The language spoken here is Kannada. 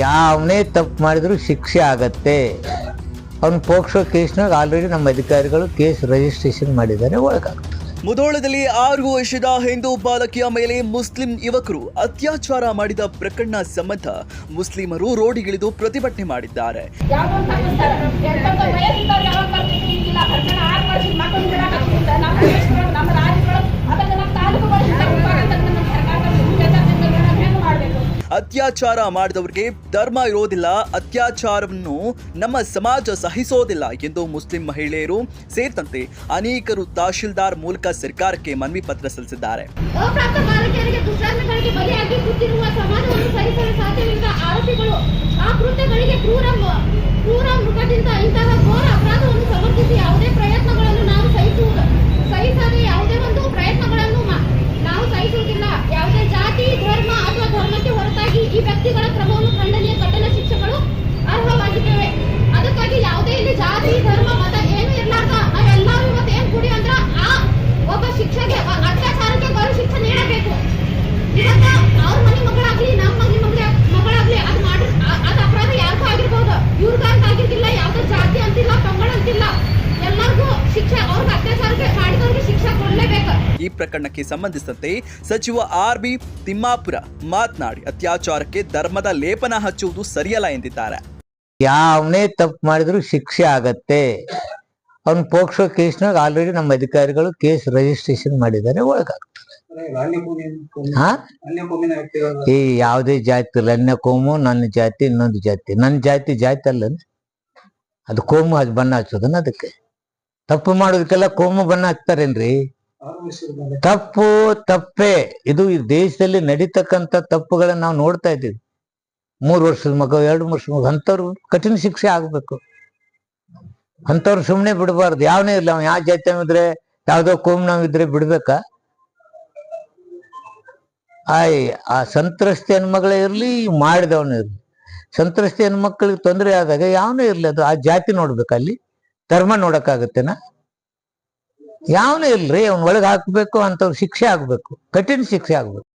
ಯಾವನೇ ತಪ್ಪು ಮಾಡಿದ್ರು ಶಿಕ್ಷೆ ಆಗತ್ತೆ. ಅವ್ನ ಪೋಕ್ಸೋ ಕೇಸ್ನಾಗ ಆಲ್ರೆಡಿ ನಮ್ಮ ಅಧಿಕಾರಿಗಳು ಕೇಸ್ ರಿಜಿಸ್ಟ್ರೇಷನ್ ಮಾಡಿದ್ದಾರೆ ಒಳಗಾಗುತ್ತೆ ಮುಧೋಳದಲ್ಲಿ ಆರು ವರ್ಷದ ಹಿಂದೂ ಬಾಲಕಿಯ ಮೇಲೆ ಮುಸ್ಲಿಂ ಯುವಕರು ಅತ್ಯಾಚಾರ ಮಾಡಿದ ಪ್ರಕರಣ ಸಂಬಂಧ ಮುಸ್ಲಿಮರು ರೋಡಿಗಿಳಿದು ಪ್ರತಿಭಟನೆ ಮಾಡಿದ್ದಾರೆ. ಅತ್ಯಾಚಾರ ಮಾಡಿದವರಿಗೆ ಧರ್ಮ ಇರೋದಿಲ್ಲ, ಅತ್ಯಾಚಾರವನ್ನು ನಮ್ಮ ಸಮಾಜ ಸಹಿಸೋದಿಲ್ಲ ಎಂದು ಮುಸ್ಲಿಂ ಮಹಿಳೆಯರು ಸೇರಿದಂತೆ ಅನೇಕರು ತಹಶೀಲ್ದಾರ್ ಮೂಲಕ ಸರ್ಕಾರಕ್ಕೆ ಮನವಿ ಪತ್ರ ಸಲ್ಲಿಸಿದ್ದಾರೆ. ಆರೋಪಿಗಳು ಆ ಕೃತ್ಯಗಳಿಗೆ ಕ್ರೂರ ಕ್ರೂರ ಮೃಗದಿಂದ ಇಂತಹ ಘೋರ ಈ ಪ್ರಕರಣಕ್ಕೆ ಸಂಬಂಧಿಸಿದಂತೆ ಸಚಿವ ಆರ್ ಬಿ ತಿಮ್ಮಾಪುರ ಮಾತನಾಡಿ, ಅತ್ಯಾಚಾರಕ್ಕೆ ಧರ್ಮದ ಲೇಪನ ಹಚ್ಚುವುದು ಸರಿಯಲ್ಲ ಎಂದಿದ್ದಾರೆ. ಯಾವನೇ ತಪ್ಪು ಮಾಡಿದ್ರು ಶಿಕ್ಷೆ ಆಗತ್ತೆ. ಅವ್ನ ಪೋಕ್ಸೋ ಕೇಸ್ನಾಗ ಆಲ್ರೆಡಿ ನಮ್ಮ ಅಧಿಕಾರಿಗಳು ಕೇಸ್ ರಿಜಿಸ್ಟ್ರೇಷನ್ ಮಾಡಿದ್ದಾರೆ ಒಳಗಾಗ್ತದೆ ಈ ಯಾವುದೇ ಜಾತಿ ಇಲ್ಲ ಅನ್ಯ ಕೋಮು, ನನ್ನ ಜಾತಿ, ಇನ್ನೊಂದು ಜಾತಿ. ನನ್ನ ಜಾತಿ ಜಾತಿ ಅಲ್ಲ ಅದು ಕೋಮು, ಅದು ಬಣ್ಣ ಹಚ್ಚೋದನ್ನ ಅದಕ್ಕೆ? ತಪ್ಪು ಮಾಡೋದಕ್ಕೆಲ್ಲ ಕೋಮು, ಬಣ್ಣ ಹಚ್ತಾರೇನ್ರಿ? ತಪ್ಪು ತಪ್ಪೆ. ಇದು ಈ ದೇಶದಲ್ಲಿ ನಡೀತಕ್ಕಂಥ ತಪ್ಪುಗಳನ್ನ ನಾವು ನೋಡ್ತಾ ಇದ್ದೀವಿ. ಮೂರು ವರ್ಷದ ಮಗ, ಎರಡು ವರ್ಷದ ಮಗ ಅಂತವ್ರು ಕಠಿಣ ಶಿಕ್ಷೆ ಆಗ್ಬೇಕು. ಅಂತವ್ರು ಸುಮ್ಮನೆ ಬಿಡಬಾರ್ದು. ಯಾವನೇ ಇಲ್ಲ ಅವ್ನು ಯಾವ ಜಾತಿ ಇದ್ರೆ, ಯಾವ್ದೋ ಕೋಮ್ನವ್ ಇದ್ರೆ ಬಿಡ್ಬೇಕಾ? ಆಯ್, ಆ ಸಂತ್ರಸ್ತೆ ಹೆಣ್ಮಗಳೇ ಇರ್ಲಿ, ಮಾಡಿದವನು ಇರ್ಲಿ. ಸಂತ್ರಸ್ತೆ ಹೆಣ್ಮಕ್ಳಿಗೆ ತೊಂದರೆ ಆದಾಗ ಯಾವನೇ ಇರ್ಲಿ, ಅದು ಆ ಜಾತಿ ನೋಡ್ಬೇಕು ಅಲ್ಲಿ ಧರ್ಮ ನೋಡಕ್ಕಾಗತ್ತೇನಾ? ಯಾವನೇ ಇಲ್ರಿ ಅವ್ನ ಒಳಗೆ ಹಾಕ್ಬೇಕು ಅಂತವ್ರು ಶಿಕ್ಷೆ ಆಗ್ಬೇಕು. ಕಠಿಣ ಶಿಕ್ಷೆ ಆಗ್ಬೇಕು.